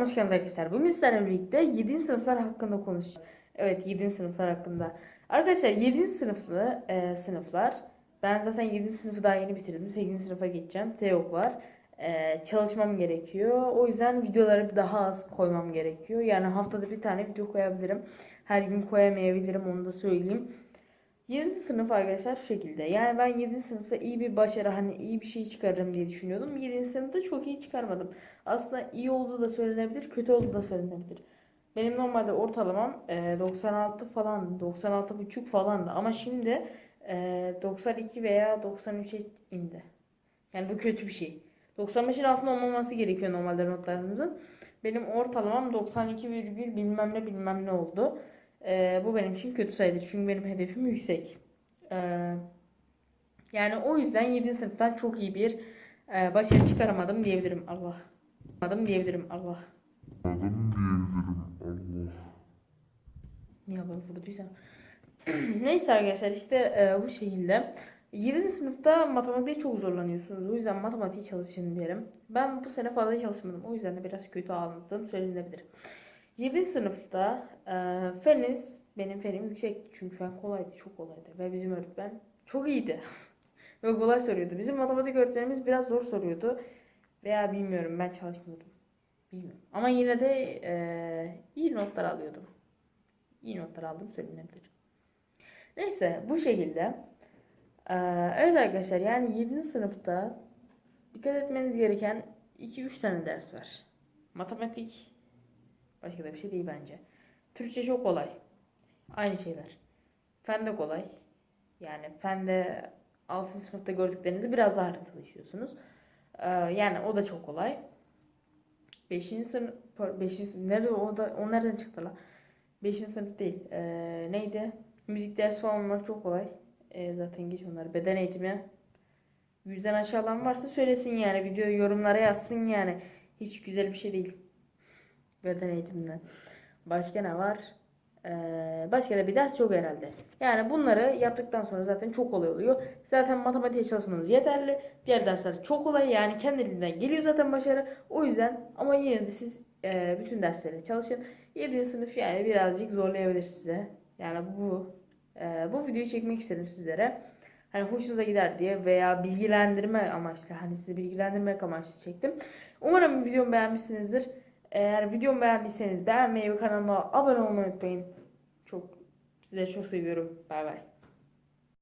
hoş geldiniz arkadaşlar. Bugün sizlerle birlikte 7. sınıflar hakkında konuşacağız. Evet 7. sınıflar hakkında. Arkadaşlar 7. sınıflı e, sınıflar. Ben zaten 7. sınıfı daha yeni bitirdim. 8. sınıfa geçeceğim. TEOK var. E, çalışmam gerekiyor. O yüzden videoları daha az koymam gerekiyor. Yani haftada bir tane video koyabilirim. Her gün koyamayabilirim onu da söyleyeyim. 7. sınıf arkadaşlar şu şekilde. Yani ben 7. sınıfta iyi bir başarı hani iyi bir şey çıkarırım diye düşünüyordum. 7. sınıfta çok iyi çıkarmadım. Aslında iyi olduğu da söylenebilir, kötü olduğu da söylenebilir. Benim normalde ortalamam e, 96 falan, 96 buçuk falandı. Ama şimdi e, 92 veya 93'e indi. Yani bu kötü bir şey. 95'in altında olmaması gerekiyor normalde notlarınızın. Benim ortalamam 92 virgül bilmem ne bilmem ne oldu. E, bu benim için kötü sayılır. Çünkü benim hedefim yüksek. E, yani o yüzden 7. sınıftan çok iyi bir e, başarı çıkaramadım diyebilirim Allah. Adım diyebilirim Allah. Niye böyle vurduysam. Neyse arkadaşlar işte e, bu şekilde. 7. sınıfta matematikte çok zorlanıyorsunuz. O yüzden matematiği çalışın derim. Ben bu sene fazla çalışmadım. O yüzden de biraz kötü anlattığım söylenebilir. 7. sınıfta e, feniz, benim fenim yüksek. Çünkü fen kolaydı, çok kolaydı. Ve bizim öğretmen çok iyiydi. Ve kolay soruyordu. Bizim matematik öğretmenimiz biraz zor soruyordu. Veya bilmiyorum ben çalışmıyordum. Bilmiyorum. Ama yine de e, iyi notlar alıyordum. İyi notlar aldım söylenebilir. Neyse bu şekilde. E, evet arkadaşlar yani 7. sınıfta dikkat etmeniz gereken 2-3 tane ders var. Matematik başka da bir şey değil bence. Türkçe çok kolay. Aynı şeyler. Fen de kolay. Yani fende 6. sınıfta gördüklerinizi biraz daha ayrıntılı işliyorsunuz. Ee, yani o da çok kolay. 5. sınıf 5. nerede o da o nereden çıktı la? 5. sınıf değil. Ee, neydi? Müzik dersi falan onlar çok kolay. Ee, zaten geç onlar. Beden eğitimi. Yüzden aşağı alan varsa söylesin yani. Video yorumlara yazsın yani. Hiç güzel bir şey değil. Beden eğitiminden. Başka ne var? Ee, başka da bir ders yok herhalde. Yani bunları yaptıktan sonra zaten çok kolay oluyor. Zaten matematiğe çalışmanız yeterli. Diğer dersler çok kolay yani kendiliğinden geliyor zaten başarı. O yüzden ama yine de siz e, bütün derslere çalışın. 7. sınıf yani birazcık zorlayabilir size. Yani bu e, bu videoyu çekmek istedim sizlere. Hani hoşunuza gider diye veya bilgilendirme amaçlı hani sizi bilgilendirmek amaçlı çektim. Umarım videomu beğenmişsinizdir. Eğer videomu beğendiyseniz beğenmeyi ve kanalıma abone olmayı unutmayın. Çok size çok seviyorum. Bay bay.